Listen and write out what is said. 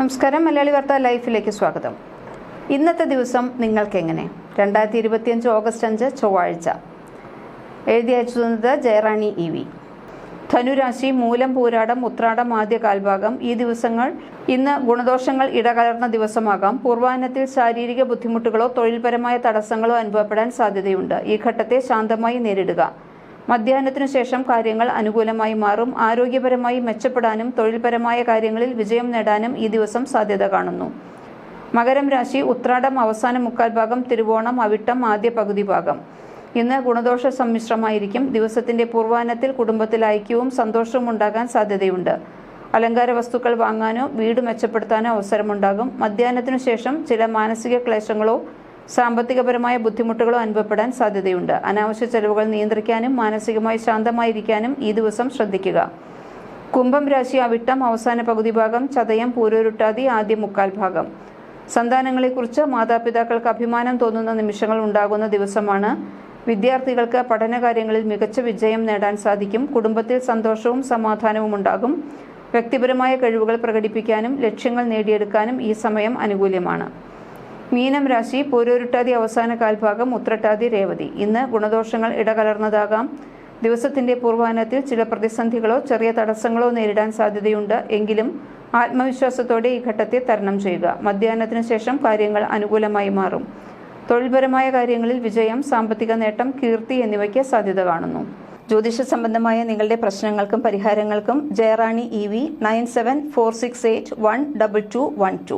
നമസ്കാരം. മലയാളി വാർത്ത ലൈഫിലേക്ക് സ്വാഗതം. ഇന്നത്തെ ദിവസം നിങ്ങൾക്കെങ്ങനെ? രണ്ടായിരത്തി ഇരുപത്തിയഞ്ച് ഓഗസ്റ്റ് അഞ്ച് ചൊവ്വാഴ്ച. എഴുതി അയച്ചത് ജയറാണി ഇ വി. ധനുരാശി മൂലം പൂരാടം ഉത്രാടം ആദ്യ കാൽഭാഗം ഈ ദിവസങ്ങൾ ഇന്ന് ഗുണദോഷങ്ങൾ ഇടകലർന്ന ദിവസമാകാം. പൂർവാഹനത്തിൽ ശാരീരിക ബുദ്ധിമുട്ടുകളോ തൊഴിൽപരമായ തടസ്സങ്ങളോ അനുഭവപ്പെടാൻ സാധ്യതയുണ്ട്. ഈ ഘട്ടത്തെ ശാന്തമായി നേരിടുക. മധ്യാഹ്നത്തിനു ശേഷം കാര്യങ്ങൾ അനുകൂലമായി മാറും. ആരോഗ്യപരമായി മെച്ചപ്പെടാനും തൊഴിൽപരമായ കാര്യങ്ങളിൽ വിജയം നേടാനും ഈ ദിവസം സാധ്യത കാണുന്നു. മകരം രാശി ഉത്രാടം അവസാന മുക്കാൽ ഭാഗം തിരുവോണം അവിട്ടം ആദ്യ പകുതി ഭാഗം. ഇന്ന് ഗുണദോഷ സമ്മിശ്രമായിരിക്കും. ദിവസത്തിന്റെ പൂർവാനത്തിൽ കുടുംബത്തിൽ ഐക്യവും സന്തോഷവും ഉണ്ടാകാൻ സാധ്യതയുണ്ട്. അലങ്കാര വസ്തുക്കൾ വാങ്ങാനോ വീട് മെച്ചപ്പെടുത്താനോ അവസരമുണ്ടാകും. മധ്യാഹ്നത്തിനു ശേഷം ചില മാനസിക ക്ലേശങ്ങളോ സാമ്പത്തികപരമായ ബുദ്ധിമുട്ടുകളോ അനുഭവപ്പെടാൻ സാധ്യതയുണ്ട്. അനാവശ്യ ചെലവുകൾ നിയന്ത്രിക്കാനും മാനസികമായി ശാന്തമായിരിക്കാനും ഈ ദിവസം ശ്രദ്ധിക്കുക. കുംഭം രാശി അവിട്ടം അവസാന പകുതി ഭാഗം ചതയം പൂരോരുട്ടാതി ആദ്യ മുക്കാൽ ഭാഗം. സന്താനങ്ങളെക്കുറിച്ച് മാതാപിതാക്കൾക്ക് അഭിമാനം തോന്നുന്ന നിമിഷങ്ങൾ ഉണ്ടാകുന്ന ദിവസമാണ്. വിദ്യാർത്ഥികൾക്ക് പഠനകാര്യങ്ങളിൽ മികച്ച വിജയം നേടാൻ സാധിക്കും. കുടുംബത്തിൽ സന്തോഷവും സമാധാനവും ഉണ്ടാകും. വ്യക്തിപരമായ കഴിവുകൾ പ്രകടിപ്പിക്കാനും ലക്ഷ്യങ്ങൾ നേടിയെടുക്കാനും ഈ സമയം അനുകൂലമാണ് മീനം രാശി പൂരോരുട്ടാതി അവസാന കാൽഭാഗം ഉത്രട്ടാതി രേവതി. ഇന്ന് ഗുണദോഷങ്ങൾ ഇടകലർന്നതാകാം. ദിവസത്തിന്റെ പൂർവാനത്തിൽ ചില പ്രതിസന്ധികളോ ചെറിയ തടസ്സങ്ങളോ നേരിടാൻ സാധ്യതയുണ്ട്. എങ്കിലും ആത്മവിശ്വാസത്തോടെ ഈ ഘട്ടത്തെ തരണം ചെയ്യുക. മധ്യാഹ്നത്തിന് ശേഷം കാര്യങ്ങൾ അനുകൂലമായി മാറും. തൊഴിൽപരമായ കാര്യങ്ങളിൽ വിജയം സാമ്പത്തിക നേട്ടം കീർത്തി എന്നിവയ്ക്ക് സാധ്യത കാണുന്നു. ജ്യോതിഷ സംബന്ധമായ നിങ്ങളുടെ പ്രശ്നങ്ങൾക്കും പരിഹാരങ്ങൾക്കും Jayarani E V nine seven four six eight one double two one two.